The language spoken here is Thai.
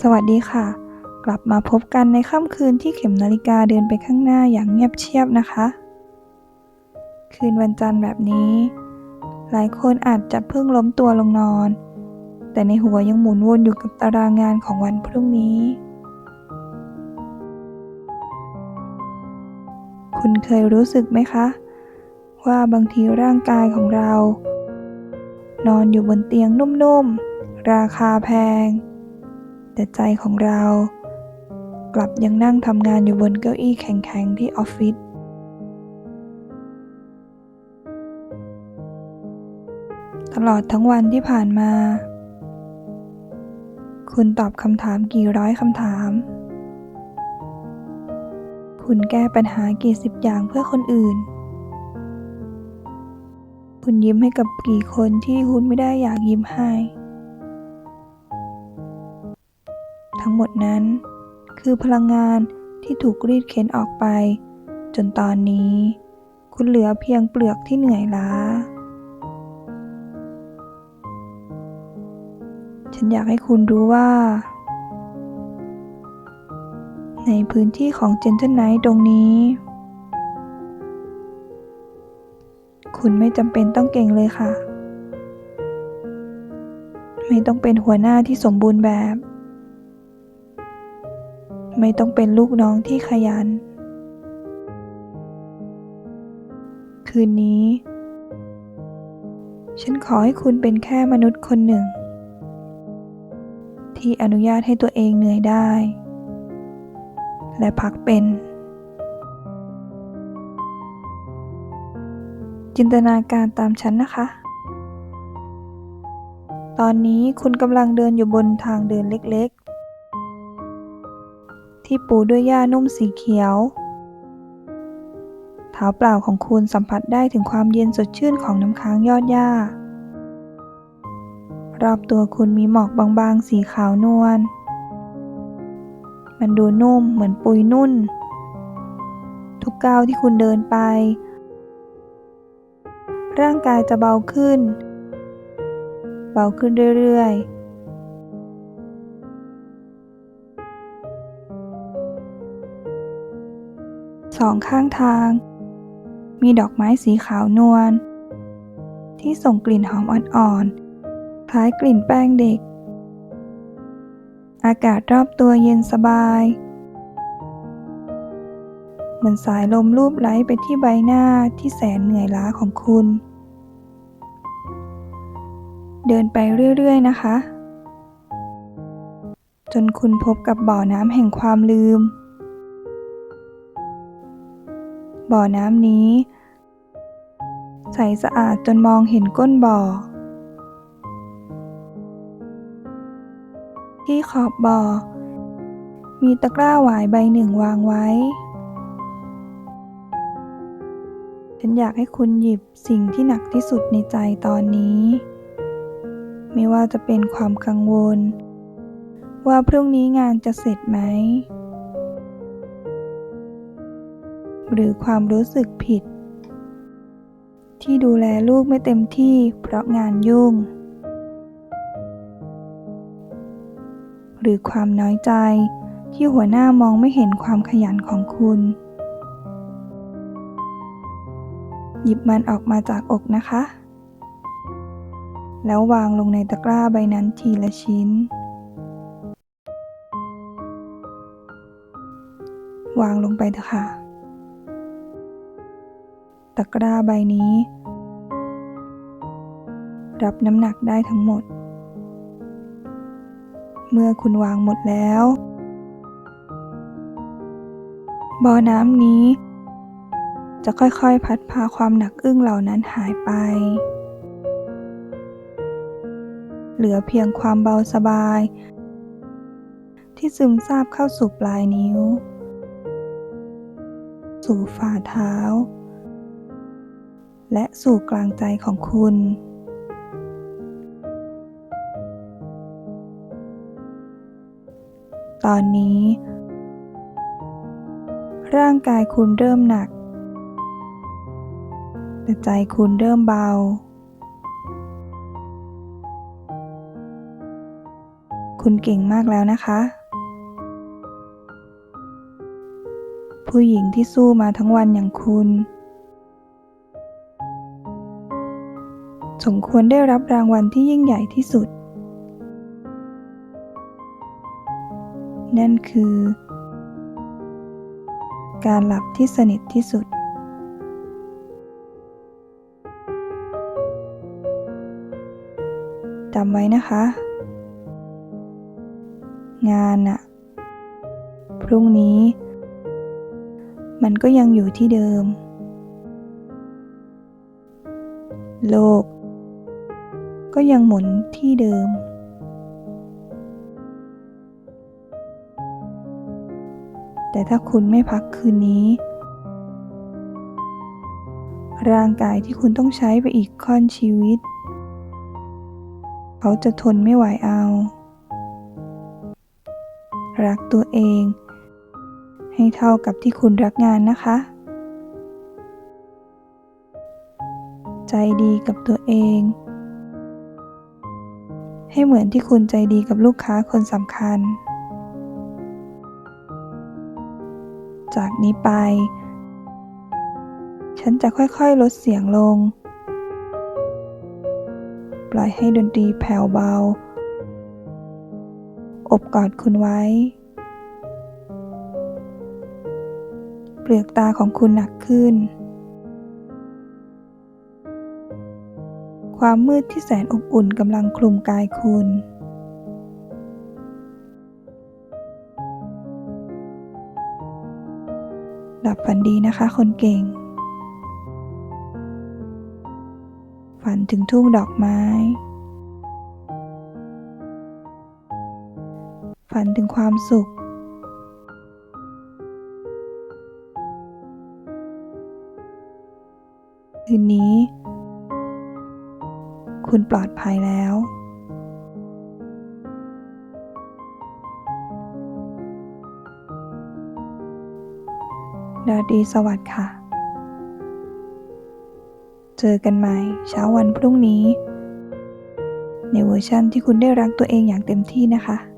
สวัสดีค่ะ กลับมาพบกันในค่ำคืนที่เข็มนาฬิกาเดินไปข้างหน้าอย่างเงียบเชียบนะคะ คืนวันจันทร์แบบนี้ หลายคนอาจจะเพิ่งล้มตัวลงนอน แต่ในหัวยังหมุนวนอยู่กับตารางงานของวันพรุ่งนี้ คุณเคยรู้สึกไหมคะ ว่าบางทีร่างกายของเรา นอนอยู่บนเตียงนุ่มๆ ราคาแพง แต่ใจของเรา กลับยังนั่งทำงานอยู่บนเก้าอี้แข็งๆที่ออฟฟิศตลอดทั้งวันที่ผ่านมา คุณตอบคำถามกี่ร้อยคำถาม คุณแก้ปัญหากี่สิบอย่างเพื่อคนอื่น คุณยิ้มให้กับกี่คนที่คุณไม่ได้อยากยิ้มให้ ทั้งหมดนั้น คือพลังงานที่ถูกรีดเค้นออกไป จนตอนนี้ คุณเหลือเพียงเปลือกที่เหนื่อยล้า ฉันอยากให้คุณรู้ว่า ในพื้นที่ของเจนเทนไนท์ตรงนี้ คุณไม่จำเป็นต้องเก่งเลยค่ะ ไม่ต้องเป็นหัวหน้าที่สมบูรณ์แบบ ไม่ต้องเป็นลูกน้องที่ขยัน คืนนี้ ฉันขอให้คุณเป็นแค่มนุษย์คนหนึ่ง ที่อนุญาตให้ตัวเองเหนื่อยได้ และพักเป็น จินตนาการตามฉันนะคะ ตอนนี้คุณกำลังเดินอยู่บนทางเดินเล็ก ที่ปูด้วยหญ้านุ่มสีเขียว เท้าเปล่าของคุณสัมผัสได้ถึงความเย็นสดชื่นของน้ำค้างยอดหญ้ารอบตัวคุณมีหมอกบางๆ สีขาวนวล มันดูนุ่มเหมือนปุยนุ่น ทุกก้าวที่คุณเดินไป ร่างกายจะเบาขึ้น เบาขึ้นเรื่อยๆ สองข้างทาง มีดอกไม้สีขาวนวลที่ส่งกลิ่นหอมอ่อนๆ คล้ายกลิ่นแป้งเด็ก อากาศรอบตัวเย็นสบาย เหมือนสายลมลูบไหลไปที่ใบหน้าที่แสนเหนื่อยล้าของคุณ เดินไปเรื่อยๆ นะคะ จนคุณพบกับบ่อน้ำแห่งความลืม บ่อน้ำนี้ ใสสะอาดจนมองเห็นก้นบ่อ ที่ขอบบ่อ มีตะกร้าหวายใบหนึ่งวางไว้ ฉันอยากให้คุณหยิบสิ่งที่หนักที่สุดในใจตอนนี้ ไม่ว่าจะเป็นความกังวล ว่าพรุ่งนี้งานจะเสร็จไหม หรือความรู้สึกผิด ที่ดูแลลูกไม่เต็มที่เพราะงานยุ่ง หรือความน้อยใจที่หัวหน้ามองไม่เห็นความขยันของคุณ หยิบมันออกมาจากอกนะคะ แล้ววางลงในตะกร้าใบนั้นทีละชิ้น วางลงไปเถอะค่ะ ตะกร้าใบนี้ รับน้ำหนักได้ทั้งหมด เมื่อคุณวางหมดแล้ว บ่อน้ำนี้ จะค่อยๆพัดพาความหนักอึ้งเหล่านั้นหายไป เหลือเพียงความเบาสบาย ที่ซึมซาบเข้าสู่ปลายนิ้ว สู่ฝ่าเท้า และสู่กลางใจของคุณ ตอนนี้ ร่างกายคุณเริ่มหนัก แต่ใจคุณเริ่มเบา คุณเก่งมากแล้วนะคะ ผู้หญิงที่สู้มาทั้งวันอย่างคุณ สมควรได้รับรางวัลที่ยิ่งใหญ่ที่สุด นั่นคือ การหลับที่สนิทที่สุด จำไว้นะคะ งานอะพรุ่งนี้ มันก็ยังอยู่ที่เดิมโลก ก็ยังหมุนที่เดิม แต่ถ้าคุณไม่พักคืนนี้ ร่างกายที่คุณต้องใช้ไปอีกค่อนชีวิต เขาจะทนไม่ไหวเอา รักตัวเอง ให้เท่ากับที่คุณรักงานนะคะ ใจดีกับตัวเอง ให้เหมือนที่คุณใจดีกับลูกค้าคนสำคัญ จากนี้ไป ฉันจะค่อยๆลดเสียงลง ปล่อยให้ดนตรีแผ่วเบา อบกอดคุณไว้ เปลือกตาของคุณหนักขึ้น ความมืดที่แสนอบอุ่นกำลังคลุมกายคุณ หลับฝันดีนะคะคนเก่ง ฝันถึงทุ่งดอกไม้ ฝันถึงความสุขคืนนี้ คุณปลอดภัยแล้ว ราตรีสวัสดิ์ค่ะ เจอกันใหม่เช้าวันพรุ่งนี้ ในเวอร์ชั่นที่คุณได้รักตัวเองอย่างเต็มที่นะคะ